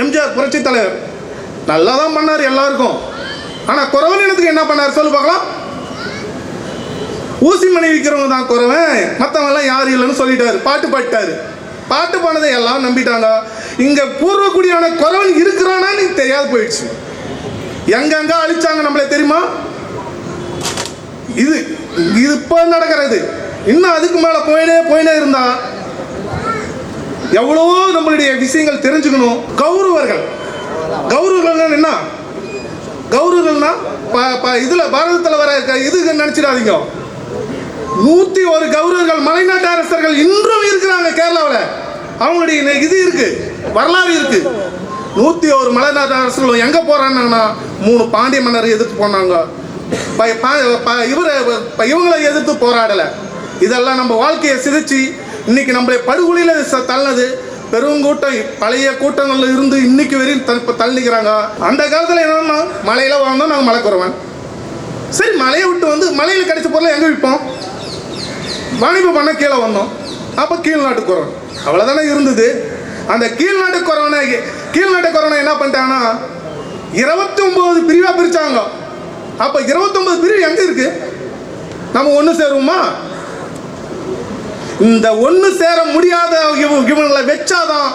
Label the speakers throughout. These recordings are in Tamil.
Speaker 1: எம்ஜிஆர் புரட்சி தலைவர். நல்லா தான் பண்ணார் எல்லாருக்கும். ஆனால் குறவன் இனத்துக்கு என்ன பண்ணார்? சொல்லு பார்க்கலாம். ஊசி மணி விற்கிறவங்க தான் குறவன். மற்றவங்கெல்லாம் யாரும் இல்லைன்னு சொல்லிட்டாரு. பாட்டு பாடிட்டாரு. பாட்டு பாடினதை எல்லாம் நம்பிட்டாங்க. இங்கே பூர்வக்குடியான குறவன் இருக்கிறானான்னு தெரியாது போயிடுச்சு. எங்கெங்க அழிச்சாங்க நம்மளே தெரியுமா? இது இது இப்போ நடக்கிறது. இன்னும் அதுக்கு மேலே போயினே போயினே இருந்தா எவ்வளவோ நம்மளுடைய விஷயங்கள் தெரிஞ்சுக்கணும். கௌரவர்கள். கௌரவர்கள் என்ன? கௌரவர்கள்னா ப- ப- இதுல பாரதத்தில் வர இது நினைச்சிடாதீங்க. நூத்தி ஒரு கௌரவர்கள் மலைநாட்டு அரசர்கள் இன்றும் இருக்கிறாங்க கேரளாவில். அவங்களுடைய இது இருக்கு. வரலாறு இருக்கு. நூத்தி ஒரு மலைநாட்டு அரசர்களும் எங்க போறாங்கன்னா மூணு பாண்டிய மன்னர் எதிர்த்து போனாங்க. ப- ப- ப- இவரை இவங்களை எதிர்த்து போராடலை. இதெல்லாம் நம்ம வாழ்க்கையை சிதைச்சு இன்னைக்கு நம்மளை படுகொலியில் ச- தள்ளது. பெருங்கூட்டம் பழைய கூட்டங்கள்ல இருந்து இன்னைக்கு வரையும் த- தள்ளிக்கிறாங்க. அந்த காலத்தில் என்னன்னா மலையில வாழ்ந்தோம் நாங்கள் மலை குறவன். சரி மலையை விட்டு வந்து மலையில் கிடைச்ச பொருளை எங்கே விற்போம் வாணிப பண்ண கீழே வந்தோம். அப்போ கீழ்நாட்டு குறவன். அவ்வளோதானே இருந்தது. அந்த கீழ்நாட்டு குறவனை கீழ்நாட்டு குறவனை என்ன பண்ணிட்டாங்கன்னா இருபத்தி ஒம்பது பிரிவாக பிரித்தாங்க அப்போ இருபத்தொம்பது பிரிவு எங்கே இருக்குது நம்ம ஒன்று சேருவோமா? இந்த ஒன்று சேர முடியாத இவங்களை வச்சாதான்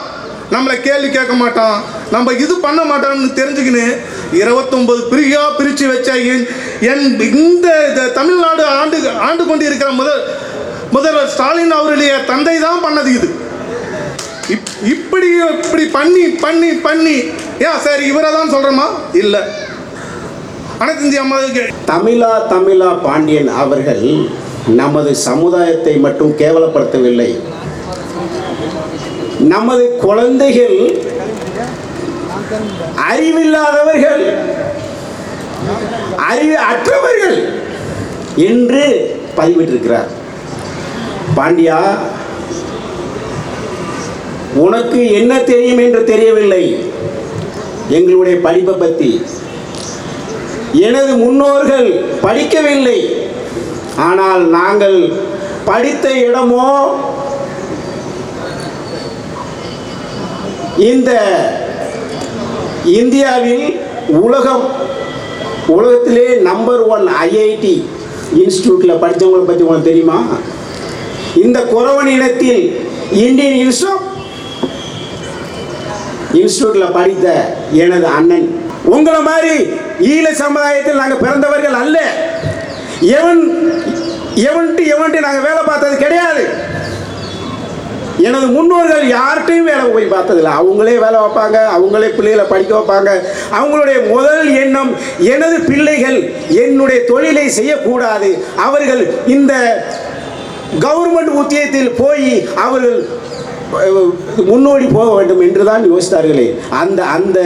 Speaker 1: நம்மளை கேள்வி கேட்க மாட்டான். நம்ம இது பண்ண மாட்டோம்னு தெரிஞ்சுக்கின்னு இருபத்தொன்பது பிரியா பிரித்து வச்ச என் என் இந்த தமிழ்நாடு ஆண்டு ஆண்டு கொண்டு இருக்கிற முதல் முதல்வர் ஸ்டாலின் அவருடைய தந்தை தான் பண்ணது இது. இப்- இப்படி இப்படி பண்ணி பண்ணி பண்ணி. ஏன் சரி இவரை தான் சொல்கிறோமா இல்லை. அனைத்து இந்திய அம்மாவுக்கு
Speaker 2: தமிழா தமிழா பாண்டியன் அவர்கள் நமது சமுதாயத்தை மட்டும் கேவலப்படுத்தவில்லை. நமது குழந்தைகள் அறிவில்லாதவர்கள் அறிவு அற்றவர்கள் என்று பதிவிட்டிருக்கிறார். பாண்டியா உனக்கு என்ன தெரியும் என்று தெரியவில்லை. எங்களுடைய படிப்பை பற்றி எனது முன்னோர்கள் படிக்கவில்லை. ஆனால் நாங்கள் படித்த இடமோ இந்த இந்தியாவில் உலகம் உலகத்திலே நம்பர் ஒன் ஐஐடி இன்ஸ்டியூட்டில் படித்தவங்களை பற்றி உங்களுக்கு தெரியுமா? இந்த குறவன் இனத்தில் இந்தியன் இன்ஸ்டியூட் இன்ஸ்டியூட்டில் படித்த எனது அண்ணன். உங்களை மாதிரி ஈழ சமுதாயத்தில் நாங்கள் பிறந்தவர்கள் அல்ல. எவன் எவன்ட்டு எவன்ட்டு நாங்கள் வேலை பார்த்தது கிடையாது. எனது முன்னோர்கள் யார்கிட்டையும் வேலை போய் பார்த்ததில்ல. அவங்களே வேலை வைப்பாங்க அவங்களே பிள்ளைகளை படிக்க வைப்பாங்க. அவங்களுடைய முதல் எண்ணம் எனது பிள்ளைகள் என்னுடைய தொழிலை செய்யக்கூடாது. அவர்கள் இந்த கவர்மெண்ட் உத்தியத்தில் போய் அவர்கள் முன்னோடி போக வேண்டும் என்று தான் யோசித்தார்களே. அந்த அந்த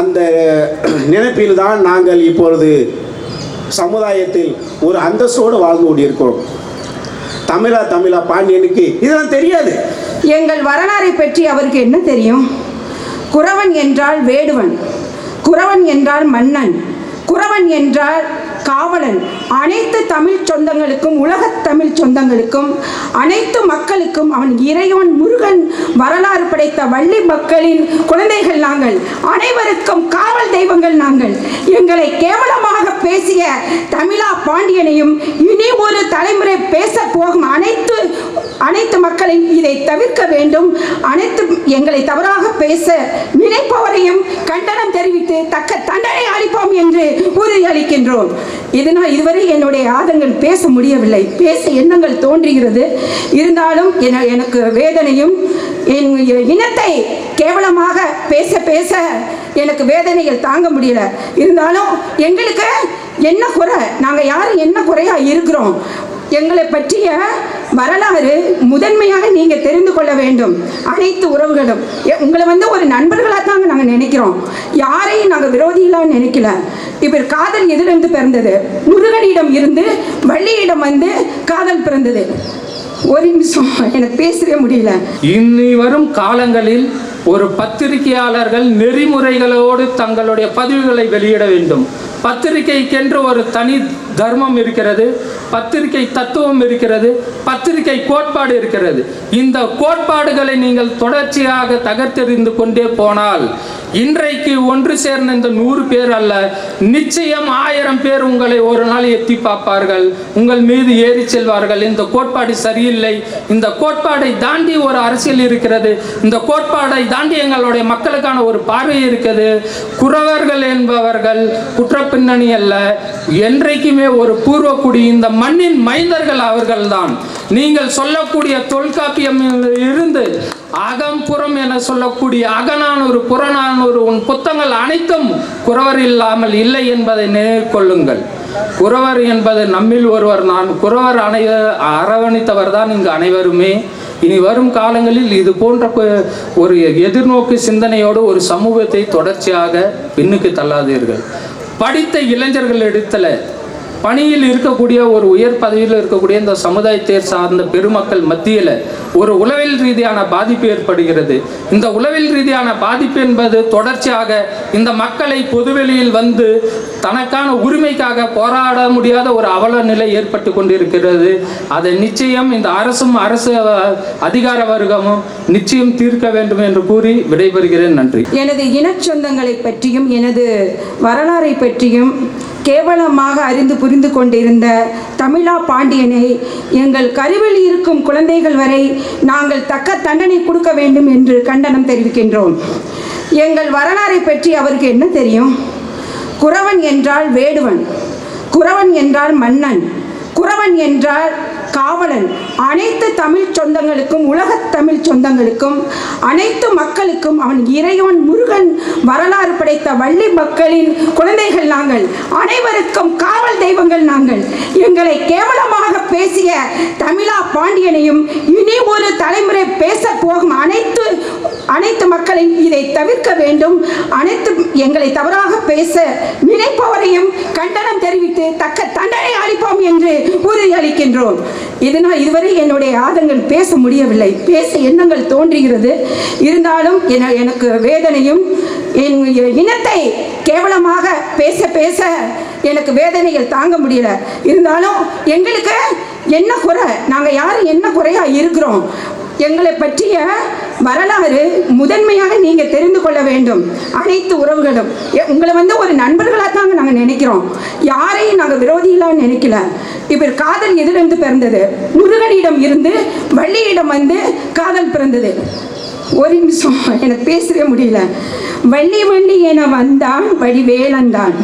Speaker 2: அந்த நினைப்பில் தான் நாங்கள் இப்பொழுது சமுதாயத்தில் ஒரு அந்தஸ்தோடு வாழ்ந்து கொண்டிருக்கிறோம். தமிழா தமிழா பாண்டியனுக்கு இதெல்லாம் தெரியாது.
Speaker 3: எங்கள் வரலாறை பற்றி அவருக்கு என்ன தெரியும்? குறவன் என்றால் வேடுவன் குறவன் என்றால் மன்னன் குறவன் என்றால் காவலன். அனைத்து தமிழ் சொந்தங்களுக்கும் உலகத் தமிழ் சொந்தங்களுக்கும் அனைத்து மக்களுக்கும் அவன் இறைவன் முருகன் வரலாறு படைத்த வள்ளி மக்களின் குழந்தைகள் நாங்கள். அனைவருக்கும் காவல் தெய்வங்கள் நாங்கள். எங்களை கேவலமாக பேசிய தமிழா பாண்டியனையும் இனி ஒரு தலைமுறை பேச போகும் அனைத்து அனைத்து மக்களையும் இதை தவிர்க்க வேண்டும். அனைத்து எங்களை தவறாக பேச நினைப்பவரையும் கண்டனம் தெரிவித்து தக்க தண்டனை அளிப்போம் என்று உறுதியளிக்கின்றோம். இதனால் இதுவரை என்னுடைய ஆதங்கள் பேச முடியவில்லை. பேச எண்ணங்கள் தோன்றுகிறது. இருந்தாலும் என- எனக்கு வேதனையும் என் இனத்தை கேவலமாக பேச பேச எனக்கு வேதனைகள் தாங்க முடியல. இருந்தாலும் எங்களுக்கு என்ன குறை? நாங்கள் யாரும் என்ன குறையாக இருக்கிறோம்? எங்களை பற்றிய வரலாறு முதன்மையாக நீங்கள் தெரிந்து கொள்ள வேண்டும். அனைத்து உறவுகளும். உங்களை வந்து ஒரு நண்பர்களாக தாங்க நாங்கள் நினைக்கிறோம். யாரையும் நாங்கள் விரோதிகளாக நினைக்கல. இவர் காதல் எதிலிருந்து பிறந்தது? முருகனிடம் இருந்து வள்ளியிடம் வந்து காதல் பிறந்தது. ஒரு நிமிஷம் எனக்கு பேசவே முடியல.
Speaker 4: இனி வரும் காலங்களில் ஒரு பத்திரிகையாளர்கள் நெறிமுறைகளோடு தங்களுடைய பதிவுகளை வெளியிட வேண்டும். பத்திரிகைக்கென்று ஒரு தனி தர்மம் இருக்கிறது பத்திரிகை தத்துவம் இருக்கிறது பத்திரிகை கோட்பாடு இருக்கிறது. இந்த கோட்பாடுகளை நீங்கள் தொடர்ச்சியாக தகர்த்தெறிந்து கொண்டே போனால் இன்றைக்கு ஒன்று சேர்ந்த இந்த நூறு பேர் அல்ல நிச்சயம் ஆயிரம் பேர் உங்களை ஒரு நாள் எத்தி பார்ப்பார்கள். உங்கள் மீது ஏறி செல்வார்கள். இந்த கோட்பாடு சரியில்லை. இந்த கோட்பாடை தாண்டி ஒரு அரசியல் இருக்கிறது. இந்த கோட்பாடை தாண்டி எங்களுடைய மக்களுக்கான ஒரு பார்வை இருக்குது குறவர்கள் என்பவர்கள் குற்ற பின்னணி அல்ல. என்றைக்குமே ஒரு பூர்வக்குடி இந்த மண்ணின் மைந்தர்கள் அவர்கள்தான். நீங்கள் சொல்லக்கூடிய தொல்காப்பியம் இருந்து அகம் புறம் என சொல்லக்கூடிய அகநானூறு புறநானூறு உன் புத்தகங்கள் அனைத்தும் குறவர் இல்லாமல் இல்லை என்பதை நினைவில் கொள்ளுங்கள். குறவர் என்பது நம்மில் ஒருவர் நான் குறவர் அனை அரவணைத்தவர் தான் இங்கு அனைவருமே. இனி வரும் காலங்களில் இது போன்ற ஒரு எதிர்நோக்கு சிந்தனையோடு ஒரு சமூகத்தை தொடர்ச்சியாக பின்னுக்கு தள்ளாதீர்கள். படித்த இளைஞர்கள் இடத்துல பணியில் இருக்கக்கூடிய ஒரு உயர் பதவியில் இருக்கக்கூடிய இந்த சமுதாயத்தை சார்ந்த பெருமக்கள் மத்தியில் ஒரு உளவில் ரீதியான பாதிப்பு ஏற்படுகிறது. இந்த உளவில் ரீதியான பாதிப்பு என்பது தொடர்ச்சியாக இந்த மக்களை பொதுவெளியில் வந்து தனக்கான உரிமைக்காக போராட முடியாத ஒரு அவல நிலை ஏற்பட்டு கொண்டிருக்கிறது. அதை நிச்சயம் இந்த அரசும் அரசு அதிகார வர்க்கமும் நிச்சயம் தீர்க்க வேண்டும் என்று கூறி விடைபெறுகிறேன். நன்றி.
Speaker 3: எனது இனச்சொந்தங்களை பற்றியும் எனது வரலாறை பற்றியும் கேவலமாக அறிந்து புரிந்து கொண்டிருந்த தமிழா பாண்டியனை எங்கள் கருவில் இருக்கும் குழந்தைகள் வரை நாங்கள் தக்க தண்டனை கொடுக்க வேண்டும் என்று கண்டனம் தெரிவிக்கின்றோம். எங்கள் வரலாறை பற்றி அவருக்கு என்ன தெரியும்? குறவன் என்றால் வேடுவன் குறவன் என்றால் மன்னன் குறவன் என்றால் காவலன். அனைத்து தமிழ் சொந்தங்களுக்கும் உலகத் தமிழ் சொந்தங்களுக்கும் அனைத்து மக்களுக்கும் அவன் இறைவன் முருகன் வரலாறு படைத்த வள்ளி மக்களின் குழந்தைகள் நாங்கள். அனைவருக்கும் காவல் தெய்வங்கள் நாங்கள். எங்களை கேவலமாக பேசிய தமிழா பாண்டியனையும் இனி ஒரு தலைமுறை பேச போகும் அனைத்து அனைத்து மக்களையும் இதை தவிர்க்க வேண்டும். அனைத்து எங்களை தவறாக பேச நினைப்பவரையும் கண்டனம் தெரிவித்து தக்க தண்டனை என்று உறுதியளிக்கின்றோம் இதனால் இதுவரை என்னுடைய ஆதங்கள் பேச முடியவில்லை. பேச எண்ணங்கள் தோன்றுகிறது. இருந்தாலும் என- எனக்கு வேதனையும் என் இனத்தை கேவலமாக பேச பேச எனக்கு வேதனைகள் தாங்க முடியல. இருந்தாலும் எங்களுக்கு என்ன குறை? நாங்கள் யாரும் என்ன குறையா இருக்கிறோம்? எங்களை பற்றிய வரலாறு முதன்மையாக நீங்கள் தெரிந்து கொள்ள வேண்டும். அனைத்து உறவுகளும். எ- உங்களை வந்து ஒரு நண்பர்களாக தாங்க நாங்கள் நினைக்கிறோம். யாரையும் நாங்கள் விரோதிகளாக நினைக்கல. இவர் காதல் எதிலிருந்து பிறந்தது? முருகனிடம் இருந்து வள்ளியிடம் வந்து காதல் பிறந்தது. ஒரு நிமிஷம் எனக்கு பேசவே முடியல. வள்ளி வள்ளி என வந்தான் வடிவேலந்தான்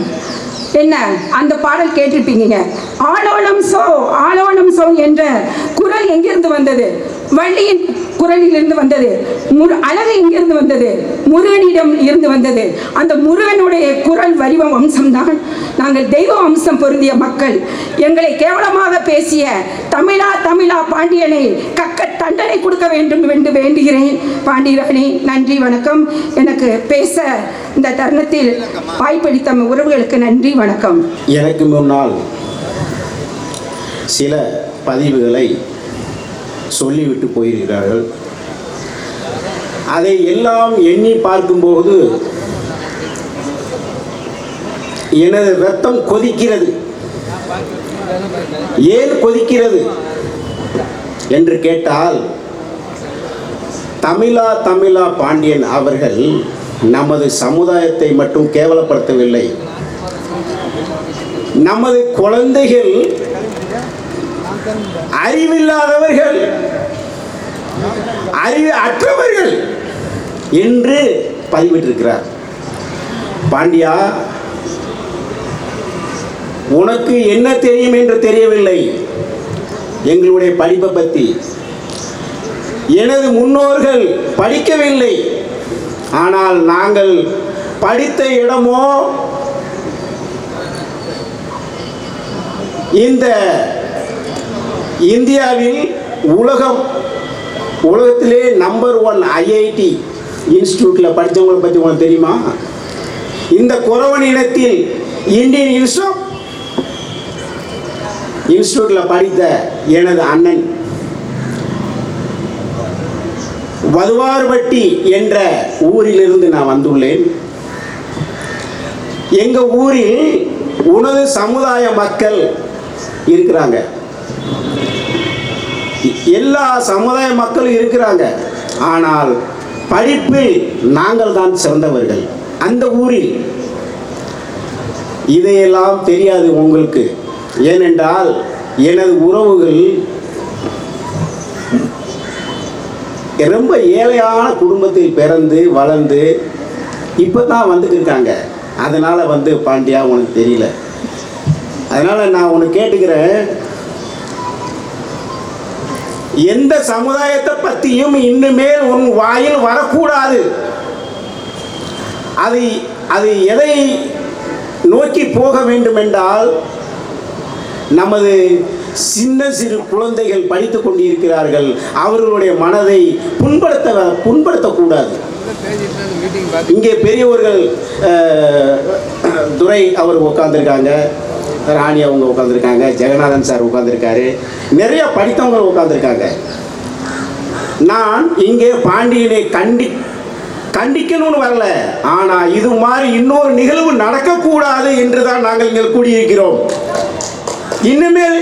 Speaker 3: என்ன அந்த பாடல் கேட்டிருப்பீங்க. ஆலோலம் சோ ஆலோலம் சோ என்ற குரல் எங்கிருந்து வந்தது? வள்ளியின் குரலிலிருந்து வந்தது. முரு அழகு இங்கிருந்து வந்தது. முருகனிடம் இருந்து வந்தது. அந்த முருகனுடைய குரல் வடிவ வம்சம்தான் நாங்கள் தெய்வ வம்சம் பொருந்திய மக்கள். எங்களை கேவலமாக பேசிய தமிழா தமிழா பாண்டியனை கக்க தண்டனை கொடுக்க வேண்டும் என்று வேண்டுகிறேன். பாண்டியராணி நன்றி வணக்கம். எனக்கு பேச இந்த தருணத்தில் வாய்ப்பளித்த உறவுகளுக்கு நன்றி வணக்கம்.
Speaker 2: எனக்கு முன்னால் சில பதிவுகளை சொல்லிவிட்டு போயிருக்கிறார்கள். அதை எல்லாம் எண்ணி பார்க்கும்போது எனது ரத்தம் கொதிக்கிறது. ஏன் கொதிக்கிறது என்று கேட்டால் தமிழா தமிழா பாண்டியன் அவர்கள் நமது சமுதாயத்தை மட்டும் கேவலப்படுத்தவில்லை. நமது குழந்தைகள் அறிவில்லாதவர்கள். அறிவு அற்றவர்கள். என்று பதிவிட்டிருக்கிறார். பாண்டியா உனக்கு என்ன தெரியும் என்று தெரியவில்லை. எங்களுடைய படிப்பை பற்றி எனது முன்னோர்கள் படிக்கவில்லை. ஆனால் நாங்கள் படித்த இடமோ இந்த இந்தியாவில் உலகம் உலகத்திலே நம்பர் ஒன் ஐஐடி இன்ஸ்டியூட்டில் படித்தவங்களை பற்றி உங்களுக்கு தெரியுமா? இந்த குறவன் இனத்தில் இந்தியன் இன்ஸ்டியூட் இன்ஸ்டியூட்டில் படித்த எனது அண்ணன் வதுவார்பட்டி என்ற ஊரிலிருந்து நான் வந்துள்ளேன். எங்கள் ஊரில் உனது சமுதாய மக்கள் இருக்கிறாங்க. எல்லா சமுதாய மக்களும் இருக்கிறாங்க. ஆனால் படிப்பில் நாங்கள் தான் சிறந்தவர்கள். அந்த ஊரில் இதையெல்லாம் தெரியாது உங்களுக்கு. ஏனென்றால் எனது உறவுகள் ரொம்ப ஏழையான குடும்பத்தில் பிறந்து வளர்ந்து இப்போ தான் வந்துக்கிருக்காங்க அதனால் வந்து பாண்டியா உனக்கு தெரியல. அதனால் நான் உனக்கு கேட்டுக்கிறேன். எந்த சமுதாயத்தை பற்றியும் இன்னுமேல் உன் வாயில் வரக்கூடாது. அது அது எதை நோக்கி போக வேண்டும் என்றால் நமது சின்ன சிறு குழந்தைகள் படித்து கொண்டிருக்கிறார்கள். அவர்களுடைய மனதை புண்படுத்த புண்படுத்தக்கூடாது. இங்கே பெரியவர்கள் அஹ், துரை அவர் உட்கார்ந்துருக்காங்க. ராணி அவங்க உட்காந்துருக்காங்க ஜெகநாதன் சார் உட்காந்துருக்காரு நிறைய படித்தவங்க உட்காந்துருக்காங்க நான் இங்கே பாண்டியனை கண்டி கண்டிக்கணும்னு வரல. ஆனால் இது மாதிரி இன்னொரு நிகழ்வு நடக்கக்கூடாது என்று தான் நாங்கள் இங்கே கூடியிருக்கிறோம். இனிமேல்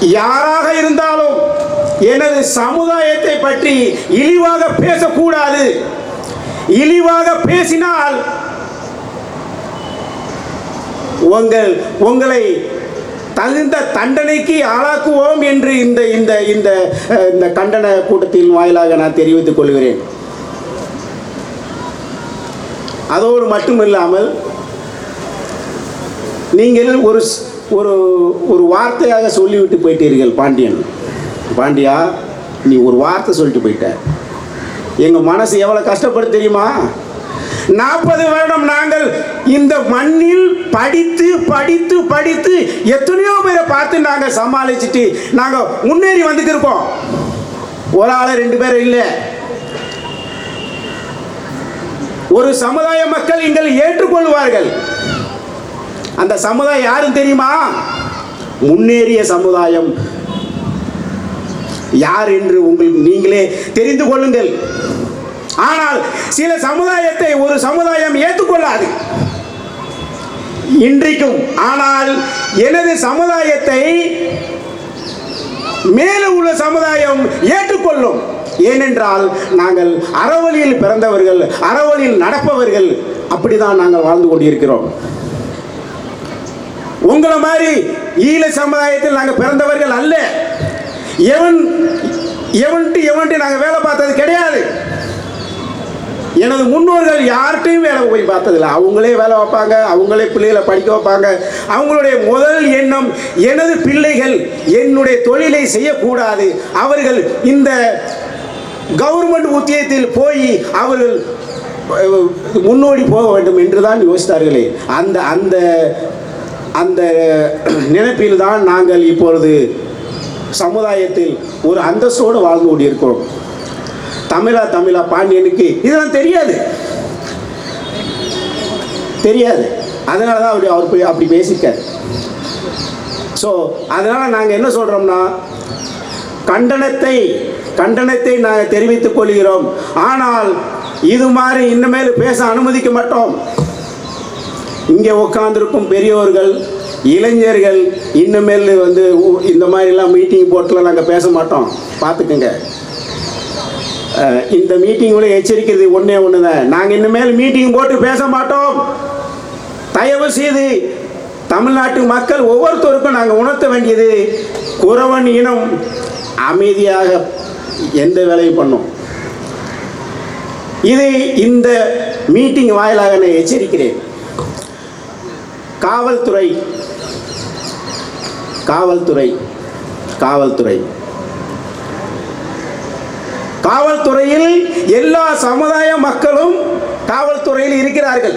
Speaker 2: யாராக இருந்தாலும் எனது சமுதாயத்தை பற்றி இழிவாக பேசக்கூடாது. இழிவாக பேசினால் உங்கள் உங்களை தகுந்த தண்டனைக்கு ஆளாக்குவோம் என்று இந்த இந்த இந்த இந்த கண்டன கூட்டத்தின் வாயிலாக நான் தெரிவித்துக் கொள்கிறேன். அதோடு மட்டுமில்லாமல் நீங்கள் ஒரு ஸ்- ஒரு ஒரு வார்த்தையாக சொல்லிவிட்டு போயிட்டீர்கள் பாண்டியன். பாண்டியா நீ ஒரு வார்த்தை சொல்லிட்டு போயிட்ட. எங்கள் மனசு எவ்வளோ கஷ்டப்படு தெரியுமா? நாற்பது வருடம் நாங்கள் இந்த மண்ணில் படித்து படித்து படித்து எத்தனையோ பேரை பார்த்து நாங்கள் சமாளிச்சுட்டு நாங்கள் முன்னேறி வந்துக்கிருப்போம் ஒரு ஆள் ரெண்டு பேர் இல்லை. ஒரு சமுதாய மக்கள் எங்களை ஏற்றுக்கொள்வார்கள். அந்த சமுதாயம் யாரும் தெரியுமா? முன்னேறிய சமுதாயம். யார் என்று உங்கள் நீங்களே தெரிந்து கொள்ளுங்கள். ஆனால் சில சமுதாயத்தை ஒரு சமுதாயம் ஏற்றுக்கொள்ளாது. இன்றைக்கும் ஆனால் எனது சமுதாயத்தை மேலே உள்ள சமுதாயம் ஏற்றுக்கொள்ளும். ஏனென்றால் நாங்கள் அறவழியில் பிறந்தவர்கள் அறவழியில் நடப்பவர்கள் அப்படிதான் நாங்கள் வாழ்ந்து கொண்டிருக்கிறோம். உங்களை மாதிரி ஈழ சமுதாயத்தில் நாங்கள் பிறந்தவர்கள் அல்ல. எவன் எவன்ட்டு எவன்ட்டு நாங்கள் வேலை பார்த்தது கிடையாது. எனது முன்னோர்கள் யார்கிட்டையும் வேலை போய் பார்த்ததில்ல. அவங்களே வேலை வைப்பாங்க அவங்களே பிள்ளைகளை படிக்க வைப்பாங்க. அவங்களுடைய முதல் எண்ணம் எனது பிள்ளைகள் என்னுடைய தொழிலை செய்யக்கூடாது. அவர்கள் இந்த கவர்மெண்ட் உத்தியத்தில் போய் அவர்கள் முன்னோடி போக வேண்டும் என்று தான் யோசித்தார்களே. அந்த அந்த அந்த நினைப்பில் தான் நாங்கள் இப்பொழுது சமுதாயத்தில் ஒரு அந்தஸ்தோடு வாழ்ந்து கொண்டிருக்கிறோம். தமிழா தமிழா பாண்டியனுக்கு இதெல்லாம் தெரியாது. தெரியாது. அதனால தான் அப்படி அவர் போய் அப்படி பேசிக்கார். ஸோ அதனால் நாங்கள் என்ன சொல்கிறோம்னா கண்டனத்தை கண்டனத்தை நாங்கள் தெரிவித்துக் கொள்கிறோம். ஆனால் இது மாதிரி இனிமேல் பேச அனுமதிக்க மாட்டோம். இங்கே உட்காந்துருக்கும் பெரியோர்கள் இளைஞர்கள் இன்னமேல் வந்து இந்த மாதிரிலாம் மீட்டிங் போட்டில் நாங்கள் பேச மாட்டோம். பார்த்துக்குங்க. இந்த மீட்டிங்கோட எச்சரிக்கிறது ஒன்றே ஒன்று தான் நாங்கள் இனிமேல் மீட்டிங் போட்டு பேச மாட்டோம். தயவு செய்து தமிழ்நாட்டு மக்கள் ஒவ்வொருத்தருக்கும் நாங்கள் உணர்த்த வேண்டியது குறவன் இனம் அமைதியாக எந்த வேலையும் பண்ணும். இது இந்த மீட்டிங் வாயிலாக நான் எச்சரிக்கிறேன். காவல்துறை காவல்துறை காவல்துறை. காவல்துறையில் எல்லா சமுதாய மக்களும் காவல்துறையில் இருக்கிறார்கள்.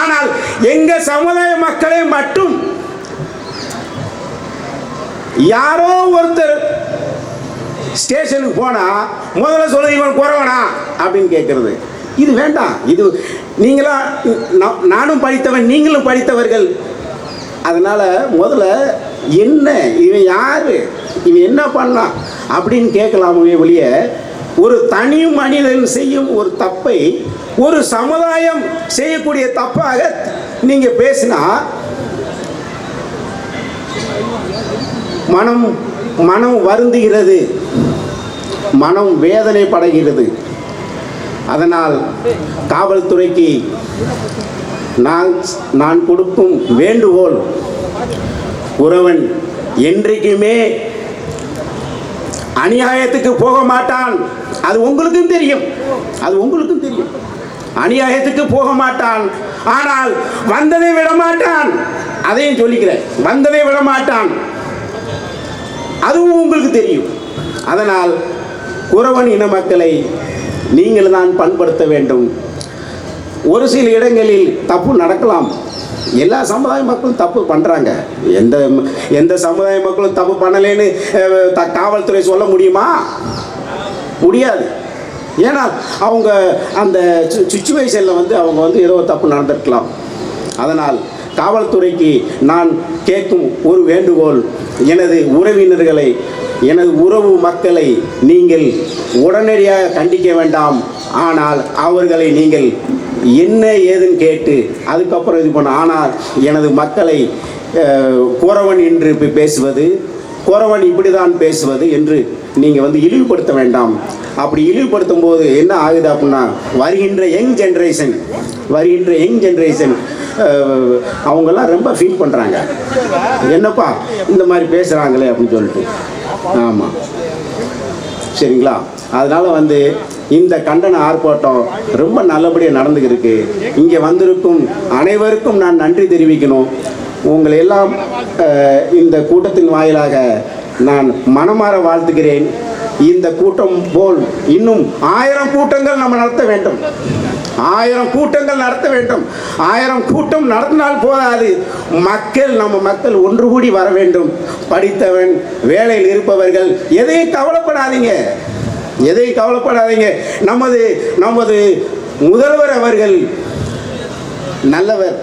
Speaker 2: ஆனால் எங்க சமுதாய மக்களை மட்டும் யாரோ ஒருத்தர் ஸ்டேஷனுக்கு போனா முதல்ல சொல்லு இவன் குறவனா? அப்படின்னு கேட்கறது. இது வேண்டாம். இது நீங்களா நானும் படித்தவன் நீங்களும் படித்தவர்கள். அதனால் முதல்ல என்ன இவன் யார் இவன் என்ன பண்ணலாம் அப்படின்னு கேட்கலாமே ஒழிய ஒரு தனி மனிதன் செய்யும் ஒரு தப்பை ஒரு சமுதாயம் செய்யக்கூடிய தப்பாக நீங்கள் பேசினா மனம் மனம் வருந்துகிறது. மனம் வேதனைப்படுகிறது. அதனால் காவல்துறைக்கு நான் நான் கொடுக்கும் வேண்டுகோள் உறவன் என்றைக்குமே அநியாயத்துக்கு போக மாட்டான். அது உங்களுக்கும் தெரியும். அது உங்களுக்கும் தெரியும். அநியாயத்துக்கு போக மாட்டான். ஆனால் வந்ததை விட மாட்டான். அதையும் சொல்லிக்கிறேன். வந்ததை விட மாட்டான். அதுவும் உங்களுக்கு தெரியும். அதனால் குறவன் இன மக்களை நீங்கள் தான் பண்படுத்த வேண்டும். ஒரு சில இடங்களில் தப்பு நடக்கலாம். எல்லா சமுதாய மக்களும் தப்பு பண்ணுறாங்க எந்த எந்த சமுதாய மக்களும் தப்பு பண்ணலைன்னு த காவல்துறை சொல்ல முடியுமா? முடியாது. ஏன்னா அவங்க அந்த சுச்சுவேஷனில் வந்து அவங்க வந்து ஏதோ தப்பு நடந்திருக்கலாம். அதனால் காவல்துறைக்கு நான் கேட்கும் ஒரு வேண்டுகோள் எனது உறவினர்களை எனது உறவு மக்களை நீங்கள் உடனடியாக கண்டிக்க வேண்டாம். ஆனால் அவர்களை நீங்கள் என்ன ஏதுன்னு கேட்டு அதுக்கப்புறம் இது பண்ண ஆனால் எனது மக்களை குறவன் என்று பேசுவது குறவன் இப்படி தான் பேசுவது என்று நீங்கள் வந்து இழிவுபடுத்த வேண்டாம். அப்படி இழிவுபடுத்தும் போது என்ன ஆகுது அப்படின்னா வருகின்ற யங் ஜென்ரேஷன் வருகின்ற யங் ஜென்ரேஷன் அவங்கெல்லாம் ரொம்ப ஃபீல் பண்ணுறாங்க என்னப்பா இந்த மாதிரி பேசுகிறாங்களே அப்படின்னு சொல்லிட்டு. ஆமாம் சரிங்களா? அதனால் வந்து இந்த கண்டன ஆர்ப்பாட்டம் ரொம்ப நல்லபடியாக நடந்துக்கிருக்கு இங்கே வந்திருக்கும் அனைவருக்கும் நான் நன்றி தெரிவிக்கணும். உங்களை எல்லாம் இந்த கூட்டத்தின் வாயிலாக நான் மனமாற வாழ்த்துகிறேன். இந்த கூட்டம் போல் இன்னும் ஆயிரம் கூட்டங்கள் நம்ம நடத்த வேண்டும். ஆயிரம் கூட்டங்கள் நடத்த வேண்டும். ஆயிரம் கூட்டம் நடத்தினால் போதாது. மக்கள் நம்ம மக்கள் ஒன்று கூடி வர வேண்டும். படித்தவன் வேலையில் இருப்பவர்கள் எதையும் கவலைப்படாதீங்க. எதையும் கவலைப்படாதீங்க. நமது நமது முதல்வர் அவர்கள் நல்லவர்.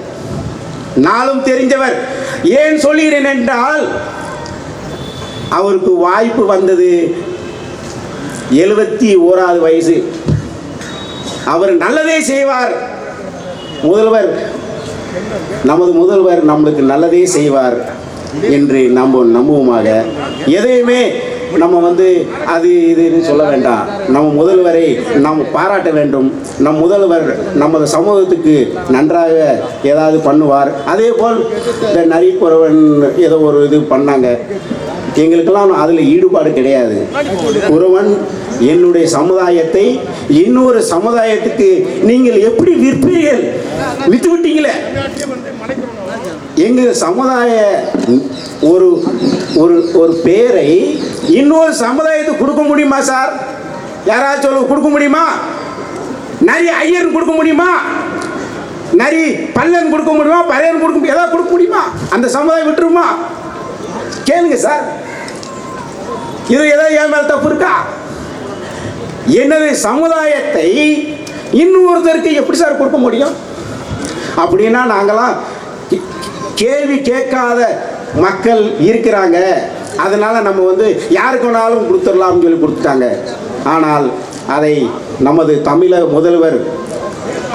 Speaker 2: நாளும் தெரிஞ்சவர். ஏன் சொல்கிறேன் என்றால் அவருக்கு வாய்ப்பு வந்தது எழுபத்தி ஓராவது வயசு. அவர் நல்லதே செய்வார். முதல்வர் நமது முதல்வர் நம்மளுக்கு நல்லதே செய்வார் என்று நம்ம நம்புவோமாக. எதையுமே நம்ம வந்து அது இதுன்னு சொல்ல வேண்டாம். நம்ம முதல்வரை நாம் பாராட்ட வேண்டும். நம் முதல்வர் நமது சமூகத்துக்கு நன்றாக ஏதாவது பண்ணுவார். அதே போல் இந்த நரிக்குறவன் ஏதோ ஒரு இது பண்ணாங்க. எங்களுக்கெல்லாம் அதில் ஈடுபாடு கிடையாது. ஒருவன் என்னுடைய சமுதாயத்தை இன்னொரு சமுதாயத்துக்கு நீங்கள் எப்படி விற்பீர்கள்? வித்து விட்டீங்களே? எங்க சமுதாய ஒரு ஒரு ஒரு பேரை இன்னொரு சமுதாயத்துக்கு கொடுக்க முடியுமா சார்? யாராச்சும் கொடுக்க முடியுமா? நிறைய ஐயர் கொடுக்க முடியுமா? நரி பல்லன் கொடுக்க முடியுமா? பறையன் கொடுக்க முடியும்? ஏதாவது கொடுக்க முடியுமா? அந்த சமுதாயம் விட்டுருமா? கேளுங்க சார். இது ஏதாவது என் மேல தப்பு இருக்கா? எனது சமுதாயத்தை இன்னொருத்தருக்கு எப்படி சார் கொடுக்க முடியும்? அப்படின்னா நாங்களாம் கேள்வி கேட்காத மக்கள் இருக்கிறாங்க. அதனால் நம்ம வந்து யாருக்கு வேணாலும் கொடுத்துடலாம்னு சொல்லி கொடுத்துட்டாங்க. ஆனால் அதை நமது தமிழக முதல்வர்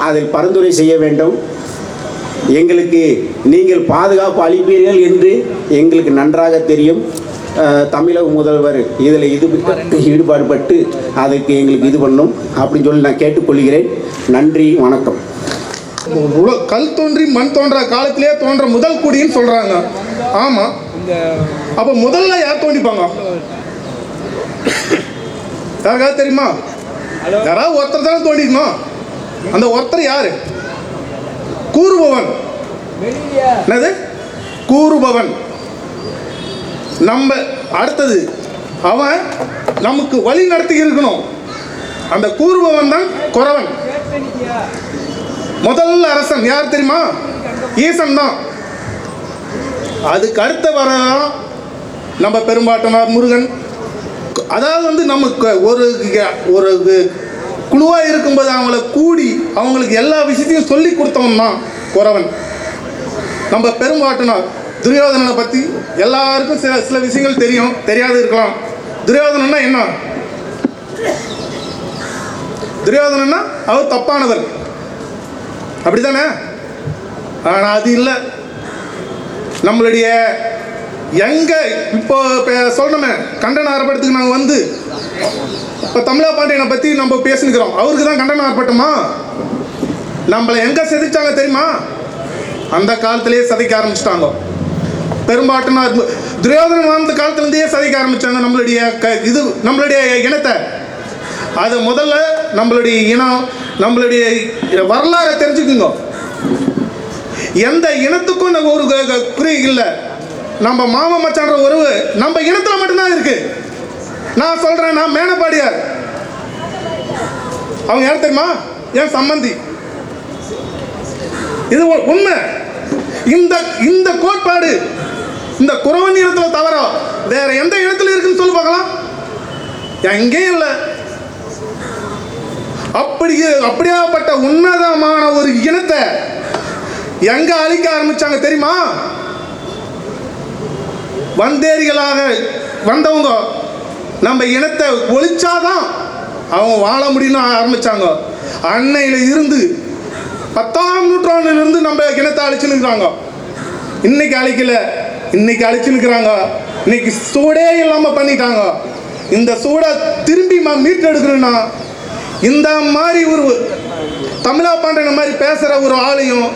Speaker 2: அதில் பரிந்துரை செய்ய வேண்டும். எங்களுக்கு நீங்கள் பாதுகாப்பு அளிப்பீர்கள் என்று எங்களுக்கு நன்றாக தெரியும். தமிழக முதல்வர் இதில் இது ஈடுபாடு பட்டு அதுக்கு எங்களுக்கு இது பண்ணும் அப்படின்னு சொல்லி நான் கேட்டுக்கொள்கிறேன். நன்றி வணக்கம்.
Speaker 1: உல- கல் தோன்றி மண் தோன்றா காலத்திலே தோன்ற முதல் குடின்னு சொல்றாங்க. ஆமா. அப்ப முதல்ல யார் தோண்டிப்பாங்க? யாருக்காவது தெரியுமா? யாராவது ஒருத்தர் தானே தோண்டிக்கணும்? அந்த ஒருத்தர் யாரு? கூறுபவன். என்னது? கூறுபவன். நம்ம அடுத்தது அவன் நமக்கு வழி நடத்தி இருக்கணும். அந்த கூறுபவன் தான் குறவன். முதல் அரசன் யார் தெரியுமா? ஈசன் தான். அதுக்கு அடுத்த வரதான் நம்ம பெரும்பாட்டனார் முருகன். அதாவது வந்து நமக்கு ஒரு ஒரு குழுவாக இருக்கும்போது அவங்கள கூடி அவங்களுக்கு எல்லா விஷயத்தையும் சொல்லி கொடுத்தவன் தான் குறவன். நம்ம பெரும்பாட்டனார். துரியோதனனை பற்றி எல்லாருக்கும் சில சில விஷயங்கள் தெரியும் தெரியாது இருக்கலாம். துரியோதனன்னா என்ன? துரியோதனன்னா அவர் தப்பானவர். அப்படிதானே ஆனால் அது இல்லை. நம்மளுடைய எங்க இப்போ சொல்லணுமே கண்டன ஆர்ப்பாட்டத்துக்கு நாங்கள் வந்து இப்போ தமிழா பாண்டியனை பற்றி நம்ம பேசினுக்கிறோம். அவருக்கு தான் கண்டன ஆர்ப்பாட்டமா? நம்மளை எங்கே செதுச்சாங்க தெரியுமா? அந்த காலத்திலேயே சதைக்க ஆரம்பிச்சிட்டாங்க. பெரும்பாட்டனார் துரியோதன வாழ்ந்த காலத்துலேருந்தே சதைக்க ஆரம்பித்தாங்க நம்மளுடைய க இது நம்மளுடைய இனத்தை. அது முதல்ல நம்மளுடைய இனம் நம்மளுடைய வரலாறை தெரிஞ்சுக்குங்க. எந்த இனத்துக்கும் நம்ம ஒரு குறி இல்லை. நம்ம மாம மச்சான்ற உறவு நம்ம இனத்தில் மட்டும்தான் இருக்கு. நான் சொல்கிறேன் நான் மேனப்பாடியார். அவங்க யார் தெரியுமா? என் சம்பந்தி. இது உண்மை. இந்த இந்த கோட்பாடு இந்த குறவன் இனத்தில் தவிர வேற எந்த இடத்துல இருக்குன்னு சொல்லி பார்க்கலாம். எங்கேயும் இல்லை. அப்படி அப்படியாப்பட்ட உன்னதமான ஒரு இனத்தை எங்க அழிக்க ஆரம்பிச்சாங்க தெரியுமா? வந்தேரிகளாக வந்தவங்க நம்ம இனத்தை ஒழிச்சாதான் அவங்க வாழ முடியும்னு ஆரம்பிச்சாங்க. அன்னையில இருந்து பத்தாம் நூற்றாண்டுலேருந்து நம்ம கிணத்தை அழிச்சுன்னு இன்னைக்கு அழிக்கல இன்னைக்கு அழிச்சுன்னு இன்னைக்கு சூடே இல்லாமல் பண்ணிட்டாங்க. இந்த சூடை திரும்பி ம- மீட்டெடுக்கணும்னா இந்த மாதிரி ஒரு தமிழா பாண்டியன் மாதிரி பேசுற ஒரு ஆளையும்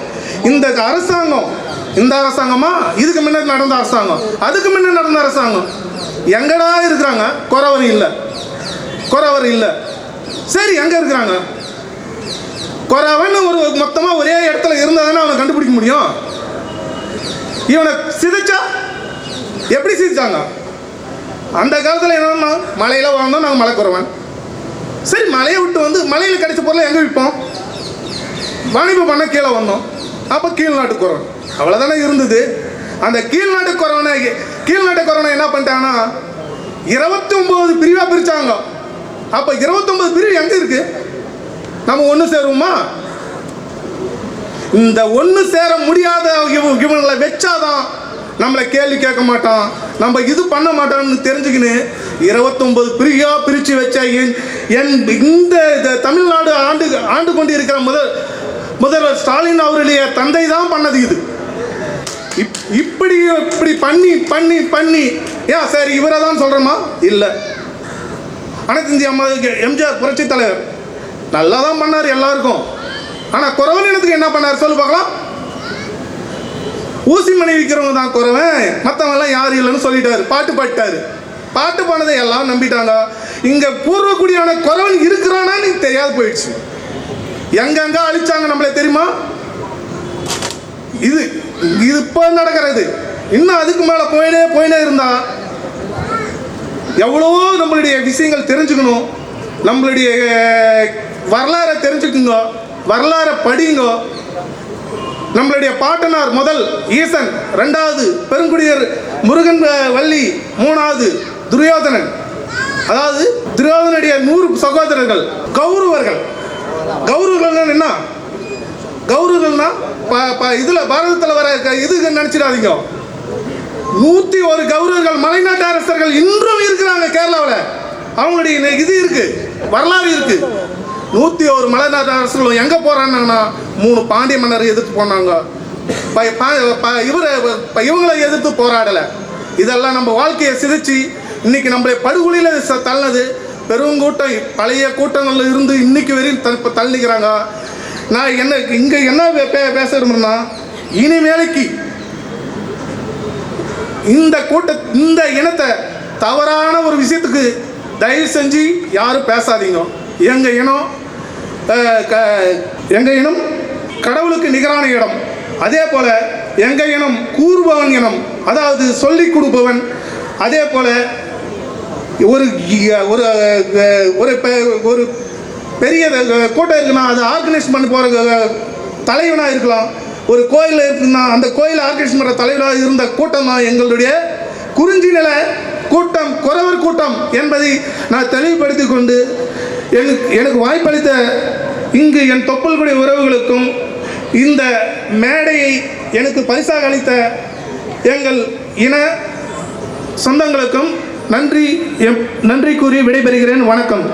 Speaker 1: இந்த அரசாங்கம் இந்த அரசாங்கமா? இதுக்கு முன்ன நடந்த அரசாங்கம். அதுக்கு முன்னாடி நடந்த அரசாங்கம். எங்கடா இருக்கிறாங்க? குறவர் இல்லை. குறவர் இல்லை. சரி எங்க இருக்கிறாங்க? குறவன் ஒரு மொத்தமாக ஒரே இடத்துல இருந்தால் தானே அவனை கண்டுபிடிக்க முடியும்? இவனை சிதைச்சா எப்படி சிதைச்சாங்க? அந்த காலத்தில் என்னன்னா மலையில் வாழ்ந்தோம் நாங்கள் மலை குறவன் சரி மலையை விட்டு வந்து மலையில் கிடைச்ச பொருளை எங்கே விற்போம் வாணிபம் பண்ண கீழே வந்தோம். அப்போ கீழ்நாட்டு குறவன் அவ்வளோதானே இருந்தது. அந்த கீழ்நாட்டு குறவனை கீழ்நாட்டு குறவனை என்ன பண்ணிட்டாங்கன்னா இருபத்தி ஒம்பது பிரிவாக பிரித்தாங்க அப்போ இருபத்தொம்பது பிரிவு எங்கே இருக்குது நம்ம ஒன்று சேருவோமா? இந்த ஒன்று சேர முடியாத இவங்களை வச்சாதான் நம்மளை கேள்வி கேட்க மாட்டான். நம்ம இது பண்ண மாட்டோம்னு தெரிஞ்சுக்கின்னு இருபத்தொன்பது பிரியா பிரித்து வச்ச என் இந்த இந்த தமிழ்நாடு ஆண்டு ஆண்டு கொண்டு இருக்கிற முதல் முதல்வர் ஸ்டாலின் அவருடைய தந்தை தான் பண்ணது இது. இப்- இப்படி இப்படி பண்ணி பண்ணி பண்ணி. ஏன் சரி இவரை தான் சொல்கிறோமா இல்லை. அனைத்து இந்திய அம்மா எம்ஜிஆர் புரட்சி தலைவர். நல்லா தான் பண்ணார் எல்லாருக்கும். ஆனால் குறவன் இனத்துக்கு என்ன பண்ணார்? சொல்லு பார்க்கலாம். ஊசி மணி விற்கிறவங்க தான் குறவன். மற்றவங்கெல்லாம் யாரும் இல்லைன்னு சொல்லிட்டாரு. பாட்டு பாடிட்டாரு. பாட்டு பாடினதை எல்லாம் நம்பிட்டாங்க. இங்கே பூர்வக்குடியான குறவன் இருக்கிறானான்னு தெரியாது போயிடுச்சு. எங்கெங்க அழிச்சாங்க நம்மளே தெரியுமா? இது இது இப்போ நடக்கிறது. இன்னும் அதுக்கு மேலே போயினே போயினே இருந்தா எவ்வளவோ நம்மளுடைய விஷயங்கள் தெரிஞ்சுக்கணும். நம்மளுடைய வரலாறை தெரிஞ்சுக்குங்க வரலாறை படிங்க. நம்மளுடைய பாட்டனார் முதல் ஈசன் ரெண்டாவது பெருங்குடியர் முருகன் வள்ளி மூணாவது துரியோதனன். அதாவது துரியோதனுடைய நூறு சகோதரர்கள் கௌரவர்கள். கௌரவர்கள் என்ன? கௌரவர்கள்னா ப- ப- பாரதத்தில் வர இது நினச்சிடாதீங்க. நூற்றி ஒரு கௌரவர்கள் மலைநாட்டு அரசர்கள் இன்றும் இருக்கிறாங்க கேரளாவில். அவங்களுடைய இது இருக்கு வரலாறு இருக்குது நூற்றி ஒரு மலைநாட்டு அரசர்களும் எங்கே போகிறாங்கன்னா மூணு பாண்டிய மன்னர் எதிர்த்து போனாங்க. ப- ப- ப- இவரை இவங்களை எதிர்த்து போராடலை. இதெல்லாம் நம்ம வாழ்க்கையை சிதைச்சு இன்னைக்கு நம்மளை படுகொலியில் ச- தள்ளினது. பெருங்கூட்டம் பழைய கூட்டங்கள்ல இருந்து இன்னைக்கு வரையும் த- இப்போ தள்ளிக்கிறாங்க. நான் என்ன இங்கே என்ன பே- பே- பேச விரும்புறேன்னா இனிமேலைக்கு இந்த கூட்ட இந்த இனத்தை தவறான ஒரு விஷயத்துக்கு தயவு செஞ்சு யாரும் பேசாதீங்க. எங்க இனம் க- எங்க இனம் கடவுளுக்கு நிகரான இடம். அதே போல் எங்க இனம் கூறுபவன் இனம் அதாவது சொல்லி கொடுப்பவன். அதே போல் ஒரு ஒரு ஒரு பெ- ஒரு பெரிய கூட்டம் இருக்குன்னா அதை ஆர்கனைஸ் பண்ணி போகிற தலைவனாக இருக்கலாம். ஒரு கோயில் இருக்குன்னா அந்த கோயில் ஆர்கனைஸ் பண்ணுற தலைவராக இருந்த கூட்டம் தான் எங்களுடைய குறிஞ்சி நிலை கூட்டம் குறவர் கூட்டம் என்பதை நான் தெளிவுபடுத்தி கொண்டு எனக்கு எனக்கு வாய்ப்பளித்த இங்கு என் தொப்பல்குடி உறவுகளுக்கும் இந்த மேடையை எனக்கு பரிசாக அளித்த எங்கள் இன சொந்தங்களுக்கும் நன்றி எம் நன்றி கூறி விடைபெறுகிறேன். வணக்கம்.